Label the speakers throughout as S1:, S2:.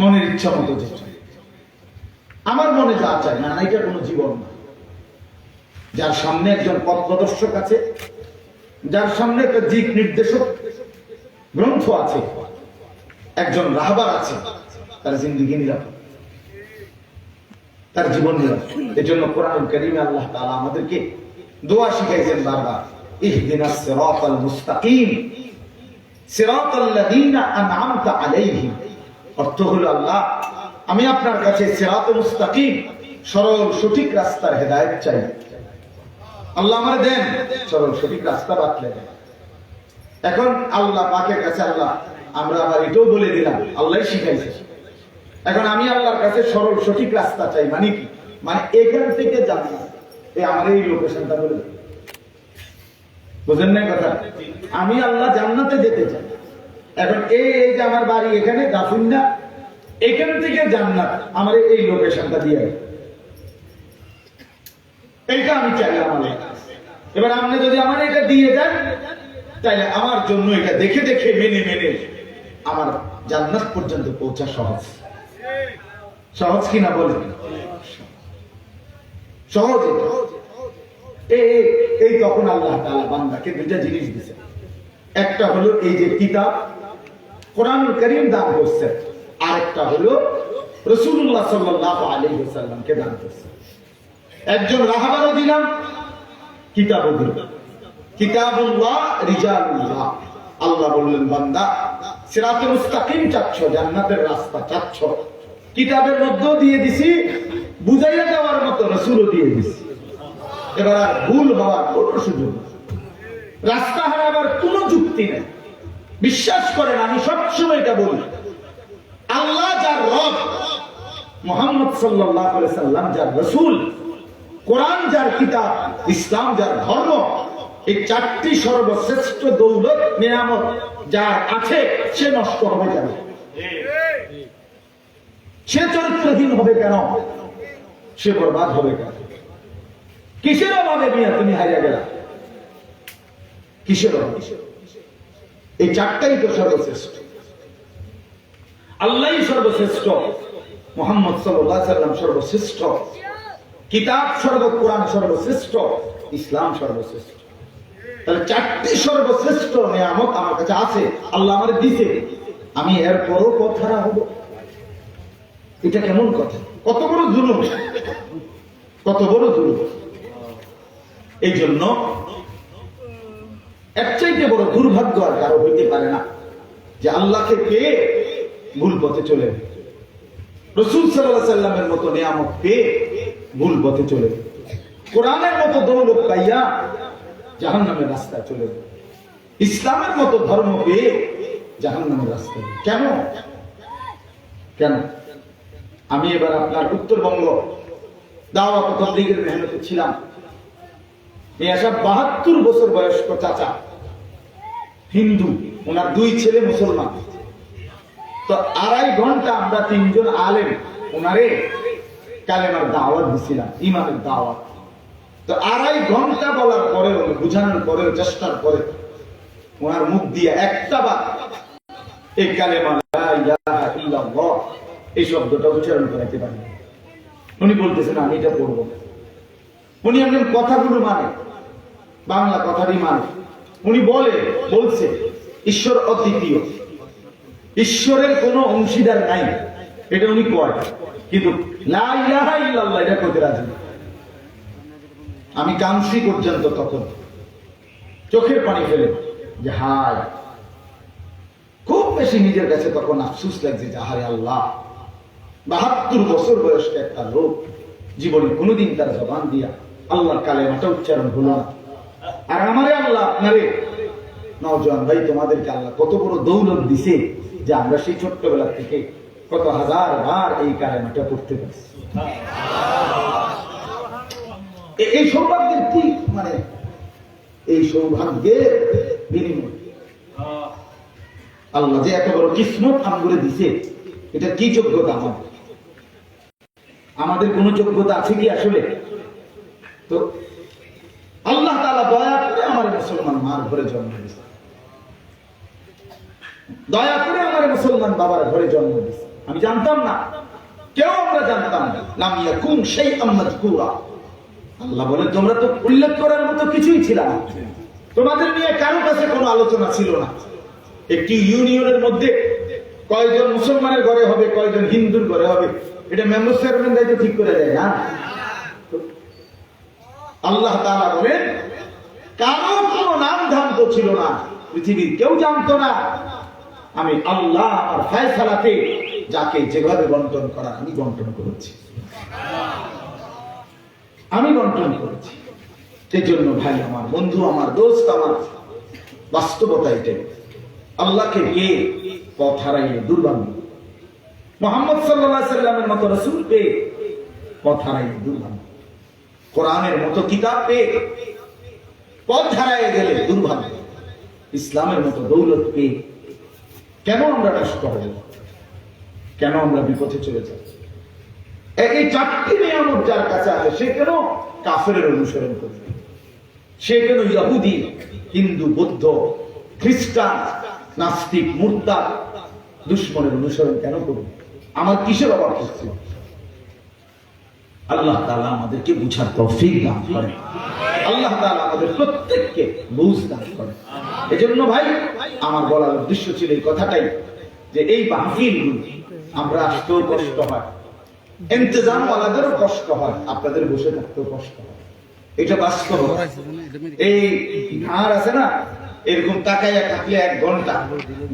S1: মনের ইচ্ছা মতো যে চলে। আমার মনে যা চায়, না এটা কোনো জীবন না। যার সামনে একজন পথ প্রদর্শক আছে, যার সামনে একটা দিক নির্দেশক গ্রন্থ আছে, একজন রাহবার আছে, তার জিন্দিগি নিরাপদ। তার জীবন নিরাপদ। এই জন্য কোরআন করিমে আল্লাহ তালা আমাদেরকে দোয়া শিখাইছেন বারবার, ইহদিনাস সিরাতাল মুস্তাকিম সিরাতাল লাযীনা আন'আমতা আলাইহিম। অর্থ হলো আল্লাহ, আমি আপনার কাছে সিরাত সরল সঠিক রাস্তার হেদায়েত চাই। আল্লাহ আমার দেন, সরল সঠিক রাস্তা বাতলে দেন। এখন আল্লাহ পাকের কাছে আল্লাহ, আমরা আবার এটাও বলে দিলাম, আল্লাহ শিখাইছে। এখন আমি আল্লাহর কাছে সরল সঠিক রাস্তা চাই মানে কি? মানে এখান থেকে জানি এই আমার এই লোকেশনটা বলে। বুঝেন না কথা? আমি আল্লাহ জান্নাতে যেতে চাই। এখন এই এই যে আমার বাড়ি এখানে দাফিন্দা এখান থেকে জান্নাত, আমার এই লোকেশনটা দিয়ে। এইটা আমি চাইলাম আমার এবার আপনি যদি আমার এটা দিয়ে দেন তাহলে আমার জন্য এটা দেখে দেখে, মেনে মেনে আমার জান্নাত পর্যন্ত পৌঁছা সহজ সহজ কিনা বলেন সহজ। এই তখন আল্লাহ বান্দাকে দুইটা জিনিস দিছে একটা হলো এই যে কিতাব কোরআন করিম দান করছে। আরেকটা হলো রসুল্লাহ সাল্লাহ আলাইহি ওয়াসাল্লামকে দান করছে। একজন রাহাবারও দিলাম, কিতাবও দিলাম। কিতাবুল্লাহ রিজালুল্লাহ। আল্লাহ বললেন, বান্দা সিরাতে মুস্তাকিম চাচ্ছ, জান্নাতের রাস্তা চাচ্ছ। কিতাবের মধ্যেও দিয়ে দিছি, বুঝাইয়া দেওয়ার মতো রসুলও দিয়ে দিছি। এবার আর ভুল হওয়ার কোনো সুযোগ রাস্তা হারাবার কোনো যুক্তি নেই। বিশ্বাস করেন, আমি সবসময় এটা বলি। আল্লাহ যার রব, মোহাম্মদ সাল্লাম যার রসুল, কোরআন যার কিতাব, ইসলাম যার ধর্ম, এই চারটি সর্বশ্রেষ্ঠ দৌলত, নিয়ামত যার আছে, সে নষ্ট হবে কেন? সে চরিত্রহীন হবে কেন? সে বরবাদ হবে কেন? কিসের অভাবে মিয়া তুমি হারিয়ে গেলা? কিসের অভাবে? এই চারটাই তো সর্বশ্রেষ্ঠ। আল্লাহ সর্বশ্রেষ্ঠ, মোহাম্মদ সাল্লাম সর্বশ্রেষ্ঠ, কিতাব সর্ব কোরআন সর্বশ্রেষ্ঠ, ইসলাম সর্বশ্রেষ্ঠ। তাহলে চারটি সর্বশ্রেষ্ঠ নিয়ামত আমার কাছে আছে, আল্লাহ আমার দিছে। আমি এর পরও পথহারা হব। এটা কেমন কথা? কত বড় জুলুম? কত বড় জুলুম? এই জন্য এর চাইতে বড় দুর্ভাগ্য আর কারও হইতে পারে না যে আল্লাহকে পেয়ে ভুল পথে চলে রসুল সাল্লাহ সাল্লামের মতো নিয়ামত পেয়ে ভুল পথে চলে। কোরআনের মতো দৌলত পাইয়া জাহান নামের রাস্তায় চলে ইসলামের মতো ধর্ম পেয়ে জাহান নামের রাস্তায় কেন? কেন? আমি এবার আপনার উত্তরবঙ্গ দাওয়া প্রথম দিকের মেহনতে ছিলাম। এই আসা বাহাত্তর বছর বয়স্ক চাচা। হিন্দু, ওনার দুই ছেলে মুসলমান। তো আড়াই ঘণ্টা আমরা তিনজন আলেম, ওনারে কালেমার দাওয়াত দিছিলাম ইমানের দাওয়াত। তো আড়াই ঘণ্টা বলার পরে বুঝানোর পরে চেষ্টার পরে ওনার মুখ দিয়ে একটা বার এই কালেমা এই শব্দটা উচ্চারণ করাইতে পারি। উনি বলতেছেন, আমি এটা পড়ব না। উনি একজন কথাগুলো মানে। বাংলা কথারই মানে উনি বলে, বলছে, ঈশ্বর অদ্বিতীয়। ঈশ্বরের কোনো অংশীদার নাই। এটা উনি কয়। কিন্তু এটা করতে রাজি। আমি কামসি পর্যন্ত তখন চোখের পানি ফেলে যে হায়। খুব বেশি নিজের কাছে তখন আফসুস লাগছে যে আহারে আল্লাহ। বাহাত্তর বছর বয়স্ক একটা লোক জীবনে কোনোদিন তার জবান দিয়া আল্লাহর কালেমাটা উচ্চারণ হলো না। আর আমারে আল্লাহ আপনারে, নওজোয়ান ভাই, তোমাদেরকে আল্লাহ কত বড় দৌলত দিছে যে আমরা সেই ছোট্টবেলা থেকে কত হাজার বার এই কালেমাটা পড়তে পারছি। এই সৌভাগ্যের কি মানে এই সৌভাগ্যের বিনিময়। আল্লাহ যে এত বড় কিসমত আমগুলো দিছে, এটা কি যোগ্যতা আমাদের? আমাদের কোন যোগ্যতা আছে কি আসলে? তো আল্লাহ তাআলা দয়া করে আমার মুসলমান মার ঘরে জন্ম দিয়েছে দয়া করে আমার মুসলমান বাবার ঘরে জন্ম দিয়েছে আমি জানতাম না। কেউ আমরা জানতাম না। লাম ইয়াকুম শাইআম মাযকুরা। আল্লাহ বলেন, তোমরা তো উল্লেখ করার মতো কিছুই ছিল না। তোমাদের নিয়ে কারও কাছে কোনো আলোচনা ছিল না। একটি ইউনিয়নের মধ্যে কয়জন মুসলমানের ঘরে হবে, কয়জন হিন্দুর ঘরে হবে। এটা মেম্বার চেয়ারম্যান দায়িত্ব ঠিক করে দেয় না। আল্লাহ তাআলা বলেন, কারও কোনো নাম ধাম তো ছিল না, পৃথিবীর কেউ জানতো না। আমি আল্লাহ আর ফায়সালাতে যাকে যেভাবে বন্টন করা, আমি বন্টন করেছি। আমি বন্টন করেছি। সেই জন্য ভাই, আমার বন্ধু, আমার দোস্ত, আমার বাস্তবতা এটাই। আল্লাহকে পেয়ে পথ হারাইয়ে দুর্ভাগ্য। মোহাম্মদ সাল্লাহ সাল্লামের মতো রসুল পেয়ে পথ হারাইয়ে দুর্ভাগ্য। কোরআনের মতো কিতাব পেয়ে পথ হারাইয়ে গেলে দুর্ভাগ্য। ইসলামের মতো দৌলত পেয়ে কেন আমরা নষ্ট হব কেন আমরা বিপথে চলে যাই এই চারটি নিয়ামত যার কাছে আছে, সে কেন কাফের অনুসরণ করবে? সে কেন ইহুদি, হিন্দু, বৌদ্ধ, খ্রিস্টান, নাস্তিক মুর্দা দুশ্মনের অনুসরণ কেন করবে? আমার কিসের অভাব হচ্ছে? আল্লাহ তাআলা আমাদেরকে বুঝার তৌফিক দান করে আল্লাহ তাআলা আমাদের প্রত্যেককে বুঝ দান করে এজন্য ভাই, আমার বলার উদ্দেশ্য ছিল এই কথাটাই, যে এই মাহফিল আমরা আসতেও কষ্ট হয়। ইন্তজাম ওয়ালাদেরও কষ্ট হয়, আপনাদের বসে থাকতেও কষ্ট হয়। এটা বাস্তব এই ঘাড় আছে না, এরকম তাকাইয়া থাকলে এক ঘণ্টা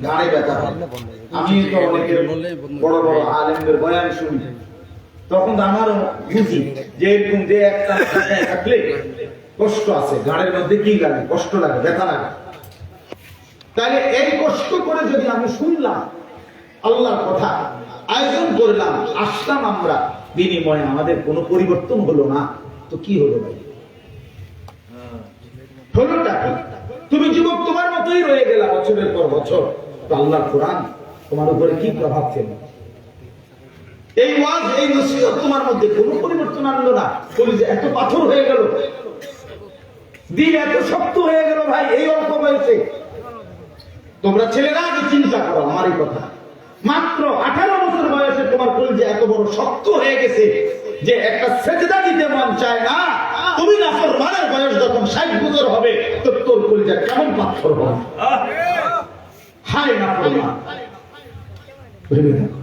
S1: ঘাড়ে ব্যথা হয়। আমি তো অনেকের বড় বড় আলেমদের বয়ান শুনি তখন আমারও বুঝি যে এরকম যে একটা থাকলে কষ্ট আছে, ঘাড়ের মধ্যে কি লাগে, কষ্ট লাগে, ব্যথা লাগে। তাহলে এই কষ্ট করে যদি আমি শুনলাম আল্লাহর কথা, আয়োজন করলাম, আসলাম আমরা, বিনিময়ে আমাদের কোনো পরিবর্তন হলো না, তো কি হলো ভাই? হলোটা তুমি যুবক তোমার মতোই রয়ে গেলা বছরের পর বছর। তো আল্লাহর কোরআন তোমার উপরে কি প্রভাব ফেলবে? এই ওয়াজ, এই নসিহত তোমার মধ্যে কোনো পরিবর্তন আনলো না। বলি যে এত পাথর হয়ে গেল। দিন এত শক্ত হয়ে গেল ভাই, এই অল্প বয়সে। তোমরা ছেলেরা আগে চিন্তা করো, আমার এই কথা। মাত্র আঠারো বছর বয়সে তোমার কলিজা এত বড় শক্ত হয়ে গেছে যে একটা সেজদা দিতে মন চায় না। তুমি না তোর মানের বয়স যখন ষাট বছর হবে, তো তোর কলিজা কেমন পাথর হবে? হায় না পরিমাণ ভেবে দেখো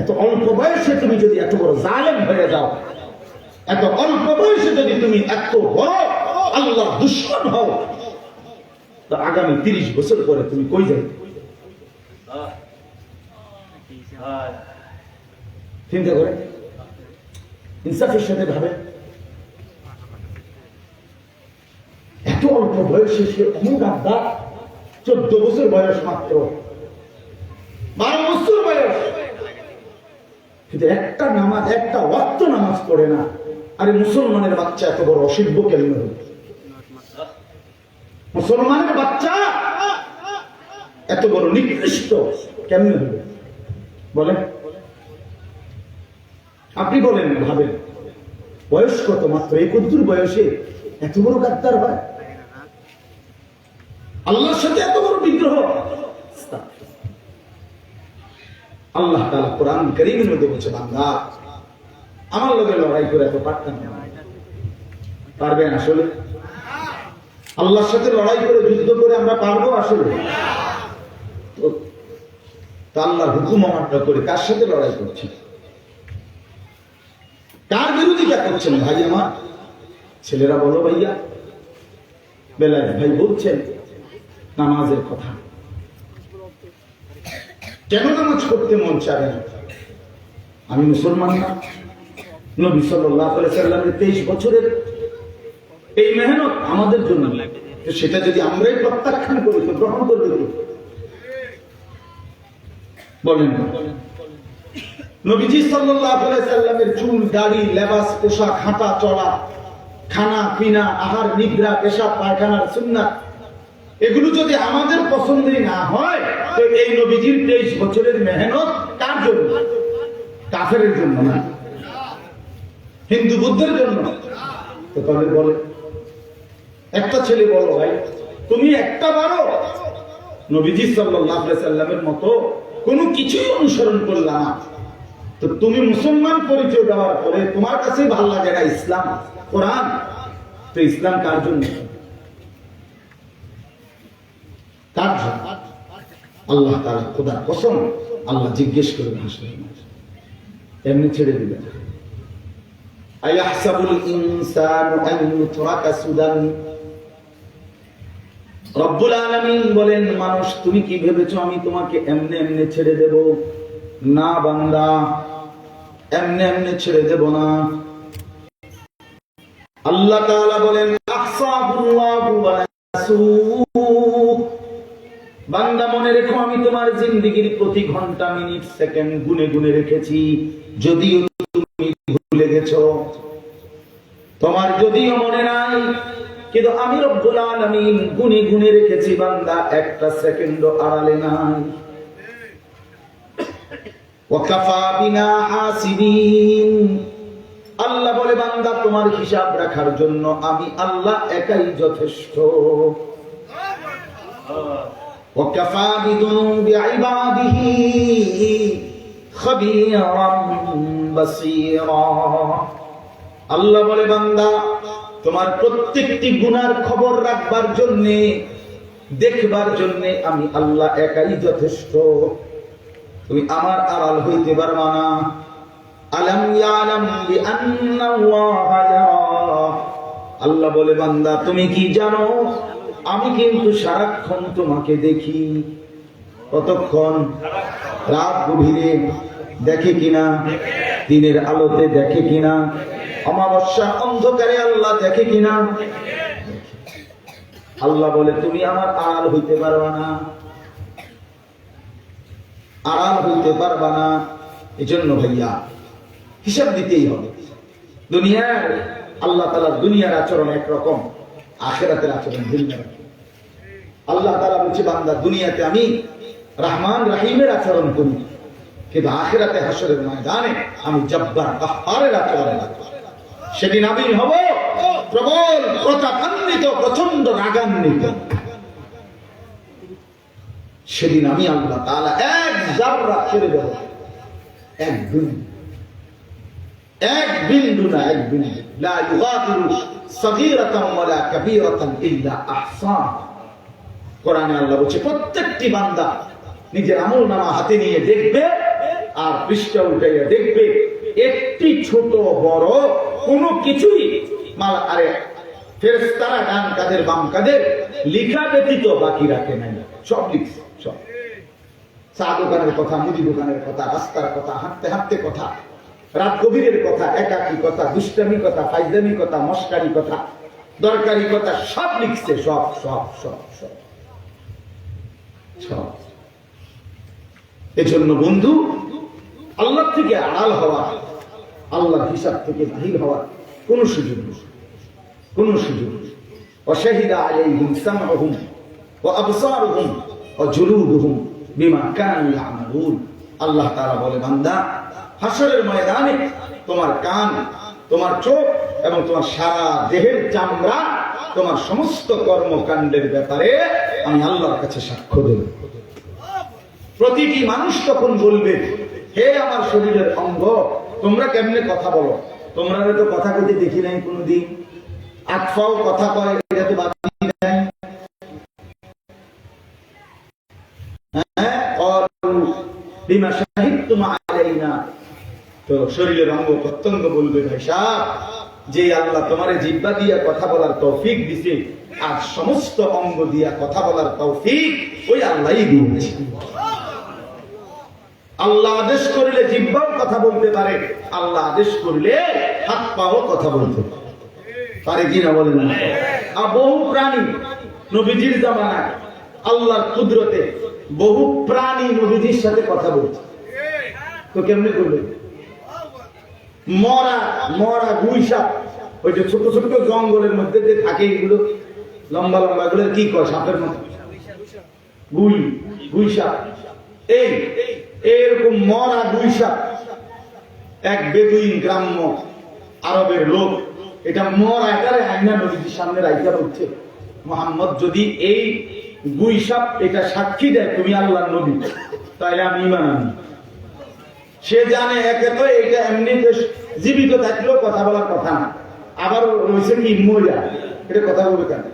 S1: এত অল্প বয়সে তুমি যদি এত বড় জালেম হয়ে যাও, এত অল্প বয়সে যদি তুমি এত বড় আল্লাহ দুশ্মন হও, তো আগামী তিরিশ বছর পরে তুমি কই যাবে? চিন্তা করে। ইনসাফের সাথে ভাবে। এত অল্প বয়সে সে অমুক আব্বা চোদ্দ বছর বয়স মাত্র। বারো বছর বয়স। কিন্তু একটা নামাজ, একটা ওয়াক্ত নামাজ পড়ে না। আরে মুসলমানের বাচ্চা এত বড় কেমন হল মুসলমানের বাচ্চা এত বড় নিকৃষ্ট কেমন হল বলেন। আপনি বলেন, ভাবেন। বয়স কত মাত্র? এই কদ্দুর বয়সে এত বড় গাদ্দার হয়? আল্লাহর সাথে এত বড় বিগ্রহ আল্লাহ তাআলা কোরআন কারীমের মধ্যে বলছে, বান্দা, আমার লগে লড়াই করে এত পারতাম না। পারবেন আসলে? আল্লাহর সাথে লড়াই করে, যুদ্ধ করে আমরা পারব আসলে? তো- আল্লাহর হুকুম অমান্য করে কার সাথে লড়াই করছি? কার বিরোধিতা করছেন ভাই আমার? ছেলেরা বলো ভাইয়া বেলায় ভাই বলছেন, নামাজের কথা। কেন নামাজ করতে মন চায় না? আমি মুসলমান না। নবী সাল্লামের তেইশ বছরের এই মেহনত আমাদের জন্য তো সেটা যদি আমরাই প্রত্যাখ্যান করি গ্রহণ করবে বলেন। নবীজি সাল্লামের চুল, দাড়ি, লেবাস, পোশাক, হাঁটা, চলা, খানা, পিনা, আহার, নিদ্রা, পেশাব, পায়খানার সুন্নাত এগুলো যদি আমাদের পছন্দের না হয় এই নবীজির তেইশ বছরের মেহনত কার জন্য? কাফের জন্য না। হিন্দু বুদ্ধের জন্য। বলে। একটা ছেলে বলো ভাই, তুমি একটা বারো? নবীজি সাল্লামের মতো কোনো কিছুই অনুসরণ করলাম তো তুমি মুসলমান পরিচয় দেওয়ার পরে তোমার কাছে ভালো লাগে না ইসলাম, কোরআন। তো ইসলাম কার জন্য? কার আল্লাহ তারা খোদার কসম আল্লাহ জিজ্ঞেস করবেন হাসলে এমনি ছেড়ে দিবেন বলেন, মানুষ, তুমি কি ভেবেছো আমি তোমাকে এমনে এমনে ছেড়ে দেব? না বান্দা, এমনে এমনে ছেড়ে দেব না। আল্লাহ তাআলা বলেন বান্দা মনে রেখো আমি তোমার জিন্দিগির প্রতি ঘণ্টা, মিনিট, সেকেন্ড গুনে গুনে রেখেছি। যদিও তুমি ভুলে গেছো। তোমার যদিও মনে নাই, কিন্তু আমি রব্বুল আলামিন গুনে গুনে রেখেছি, বান্দা, একটা সেকেন্ড আড়ালে নাই। ওয়াকাফা বিনা হাসিবিন। আল্লাহ বলে, বান্দা, তোমার হিসাব রাখার জন্য আমি আল্লাহ একাই যথেষ্ট। وكفى بذنوب عباده خبيرا بصيرا আল্লাহ বলে বান্দা তোমার প্রত্যেকটি গুনার খবর রাখবার জন্য দেখবার জন্য আমি আল্লাহ একাই যথেষ্ট তুমি আমার আড়াল হইতে পারবা না আলম ইয়ালাম বিআন্নাল্লাহা ইয়ারা আল্লাহ বলে বান্দা তুমি কি জানো আমি কিন্তু সারাক্ষণ তোমাকে দেখি। কতক্ষণ রাত গভীরে দেখে কিনা, দিনের আলোতে দেখে কিনা, অমাবস্যা অন্ধকারে আল্লাহ দেখে কিনা। আল্লাহ বলে, তুমি আমার আড়াল হইতে পারবা না। আড়াল হইতে পারবা না। এই জন্য ভাইয়া, হিসাব দিতেই হবে। দুনিয়ার আল্লাহ তালা দুনিয়ার আচরণ একরকম। আখেরাতের আচরণ ভিন্ন রকম আল্লাহ তালা বলছে, বান্দা, দুনিয়াতে আমি রহমান রাহিমের আচরণ করি। কিন্তু আখেরাতে হাসরের ময়দানে আমি জব্বার কাহারের আচরণ রাখব সেদিন আমি হব প্রবল প্রতাপান্বিত প্রচণ্ড রাগান্বিত। সেদিন আমি আল্লাহ তালা এক জাররা ছেড়ে দেব। এক বিন্দু। এক বিন্দু না, এক বিন্দু লা ইউগাদিরু সগীরাতান ওয়ালা কাবীরাতান ইল্লা আহসান কোরআনে আল্লাহ বলছে, প্রত্যেকটি বান্দা নিজের আমল নামা হাতে নিয়ে দেখবে আর পৃষ্ঠা উল্টাইয়া দেখবে, একটি ছোট বড় কোনো কিছুই মাল, আরে ফেরেশতারা ডান কাদের বাম কাদের লিখা ব্যতীত বাকি রাখে নাই। সব লিখছে সব। চা দোকানের কথা, মুদি দোকানের কথা, রাস্তার কথা, হাঁটতে হাঁটতে কথা। রাত গভীরের কথা, একাকি কথা, দুষ্টামি কথা ফাইজামি কথা, মস্কারি কথা, দরকারি কথা, সব লিখছে, সব সব সব সব। এজন্য বন্ধু আল্লাহ থেকে আড়াল হওয়া, আল্লাহর হিসাব থেকে বাহির হওয়ার কোন সুযোগ নেই। কোন সুযোগ অশাহিদা আলাইহিম সামহুম ওয়া আবসারুহুম ওয়া জুলুদুহুম বিমা কানু আল্লাহ তাআলা বলে, বান্দা হাসরের ময়দানে তোমার কান, তোমার চোখ এবং তোমার সারা দেহের চামড়া, তোমার সমস্ত কর্মকাণ্ডের ব্যাপারে আমি আল্লাহর কাছে সাক্ষ্য দেব। প্রতিটি মানুষ তখন বলবে, হে আমার শরীরের অঙ্গ, তোমরা কেমনে কথা বলো? তোমরা তো কথা কইতে দেখি নাই কোনোদিন। আটফাও কথা কয়, এটা তো বাদ নাই। হ্যাঁ বিমা সাহিত্য তো শরীরের অঙ্গ প্রত্যঙ্গ বলবে, ভাই যে আল্লাহ তোমার জিব্বা দিয়া কথা বলার তৌফিক দিছে আর সমস্ত অঙ্গ দিয়া কথা বলার তৌফিক ওই আল্লাহ দিয়েছে আল্লাহ আদেশ করলে জিব্বাও কথা বলতে পারে, আল্লাহ আদেশ করলে হাত পাও কথা বলতে পারে। কিনা বলেন? আর বহু প্রাণী নবীজির জামানায় আল্লাহর কুদরতে বহু প্রাণী নবীজির সাথে কথা বলছে তো কেমনে করবে মরা মরা গুই সাপ। ওই যে ছোট ছোট জঙ্গলের মধ্যে যে থাকে এগুলো, লম্বা লম্বা, এগুলো কি কয় সাপের মতো? গুই গুই সাপ। এই, এরকম মরা গুই সাপ, এক বেদুইন গ্রাম্য আরবের লোক। এটা মরা একারে আইনা নদীর সামনে রাইখা উঠছে মোহাম্মদ, যদি এই গুই সাপ এটা সাক্ষী দেয় তুমি আল্লাহর নবী, তাহলে আমি ইমান আনি। সে জানে একে তো এইটা এমনিতে জীবিত থাকলেও কথা বলার কথা না। আবার রয়েছে কি মরিয়া এটা কথা বলবে কেন?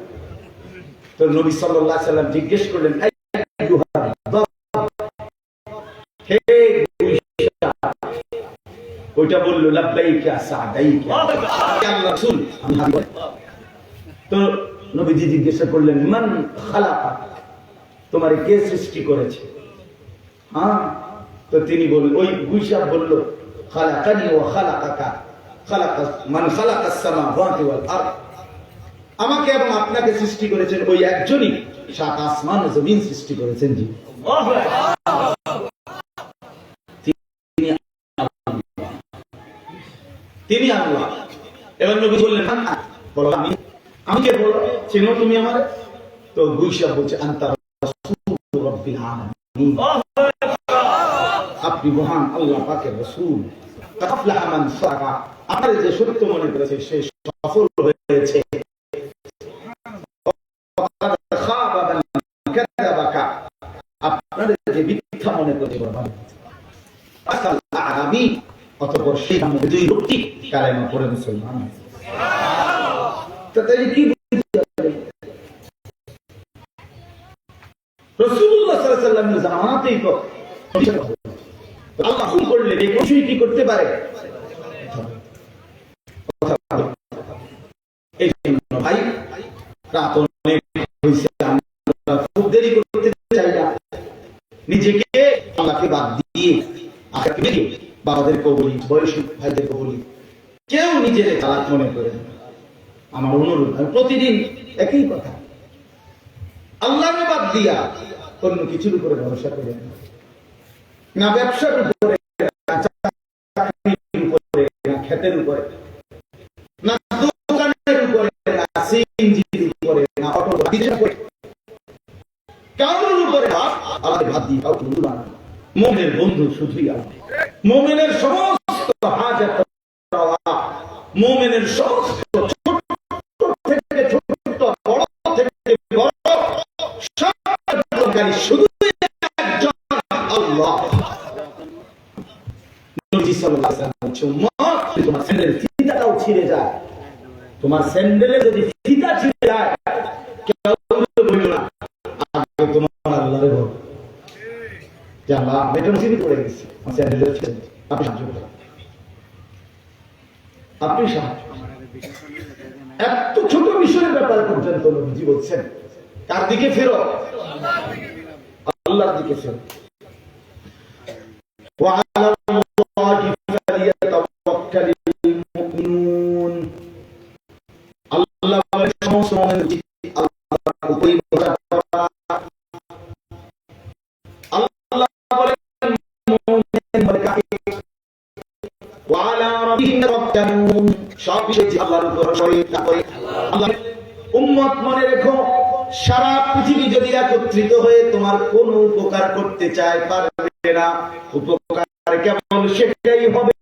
S1: তো নবী আলাইহি সাল্লাম জিজ্ঞেস করলেন। ওইটা বলল লাব্বাইকা সাদাইকা। আল্লাহ রাসূল তো নবীজি জিজ্ঞাসা করলেন মান খালাকা? তোমার কে সৃষ্টি করেছে? হ্যাঁ তো তিনি বললেন, ওই গুইসাব বলল, খালাকানি ও মান আমাকে এবং আপনাকে সৃষ্টি করেছেন ওই একজনই, সাত আসমান জমিন সৃষ্টি করেছেন জি তিনি আল্লাহ। এবার নবী বললেন বলো, আমি বলো, চেনো তুমি আমার? তো গুইসাব বলছে, আন্তা আপনি মহান আল্লাহ পাকের রসুল আফলাহা মান সাকা আমার যে সত্য মনে করেছে সে সফল হয়েছে ওয়াকাদ খাবা মান কাযাবাকা আপনার যে মিথ্যা মনে করে বরবাদ আসাল আরাবি অতঃপর সেই আমাদের দুই লোকটি কালেমা পড়ে মুসলমান হয়েছে। তো তাহলে কি বুঝতে হবে? রসুল্লাহ সাল্লাল্লাহু আলাইহি ওয়াসাল্লামের জামানাতেই তো আল্লাহ হুকুম করলে এই কি করতে পারে। ভাই, রাত অনেক হয়েছে খুব দেরি করতে চাই না। নিজেকে আল্লাহকে বাদ দিয়ে আল্লাহকে মেরে বাবাদেরকে বলি বয়সী ভাইদেরকে বলি কেউ নিজের চালাক মনে করে আমার অনুরোধ প্রতিদিন একই কথা। আল্লাহকে বাদ দিয়া অন্য কিছুর উপরে ভরসা করে না। না, ব্যবসার উপরে চাকরির উপরে না দোকানের উপরে না, সিএনজির উপরে না, অটো উপরে। কারোর উপরে বাদ দিয়ে কাউকে বন্ধু শুধুই মোমেনের সমস্ত হাজার মোমেনের সমস্ত বলছে, উম্মত, তোমার স্যান্ডেলের ফিতাটাও ছিঁড়ে যায়। তোমার স্যান্ডেলে যদি ফিতা ছিঁড়ে যায় তোমার আল্লাহরে বল যে আল্লাহ আমি একটা মুসিবত পড়ে গেছি আমার স্যান্ডেলের। আপনি সাহায্য করুন। আপনি সাহায্য এত ছোট বিষয়ের ব্যাপারে পর্যন্ত নবীজি বলছেন কার দিকে ফেরো আল্লাহর দিকে ফেরো পারবে না উপকার কেবল সেটাই হবে।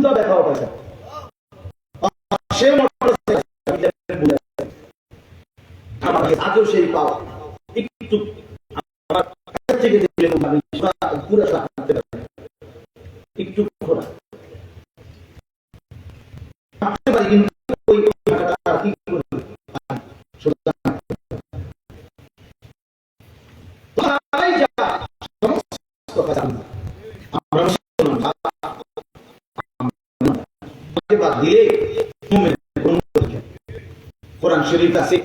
S1: একটা দেখা দেখাও sea, sí.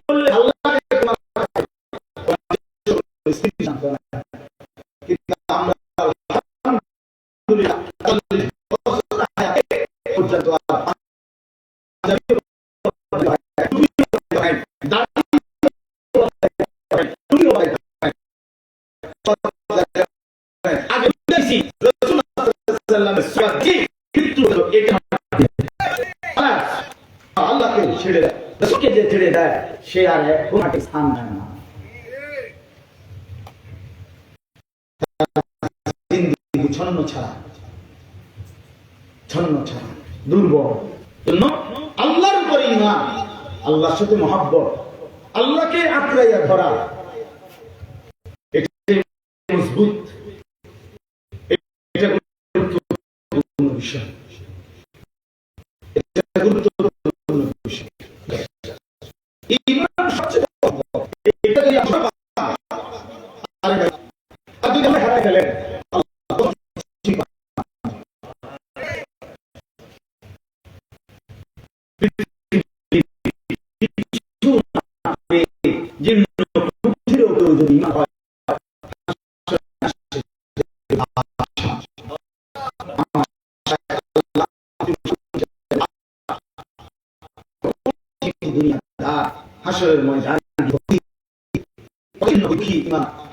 S1: করলে আল্লাহ সে আর এক স্থান দেন না ছন্ন ছাড়া ছন্ন ছাড়া, দুর্বল। জন্য আল্লাহর উপরে ইমান আল্লাহর সাথে মহাব্বত, আল্লাহকে আঁকড়াইয়া ধরা মজবুত এটা বিষয়।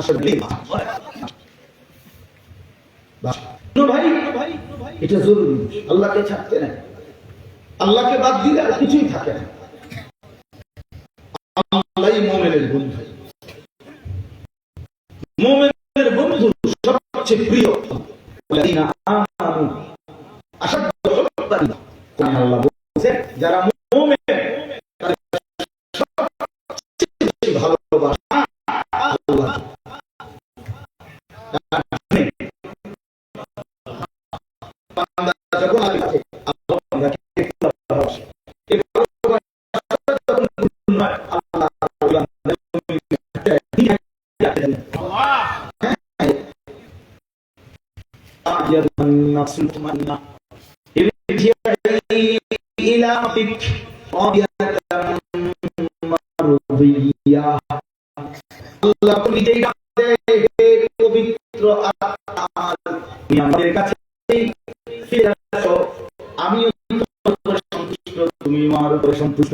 S1: সবগুলি এটা জরুরি। আল্লাহকে ছাড়তে নাই। আল্লাহকে বাদ দিলে আর কিছুই থাকে না। মোমেনের বন্ধু। মোমেনের বন্ধু সবচেয়ে প্রিয়। المطمئنة ابتغي إلى ربك راضية مرضية আল্লাহ তুমি যেই হে পবিত্র তুমি আমাদের কাছে ফিরে আসো, আমিও সন্তুষ্ট তুমি আমার উপরে সন্তুষ্ট।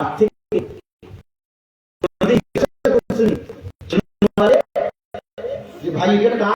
S1: থেকে ভাই এখানে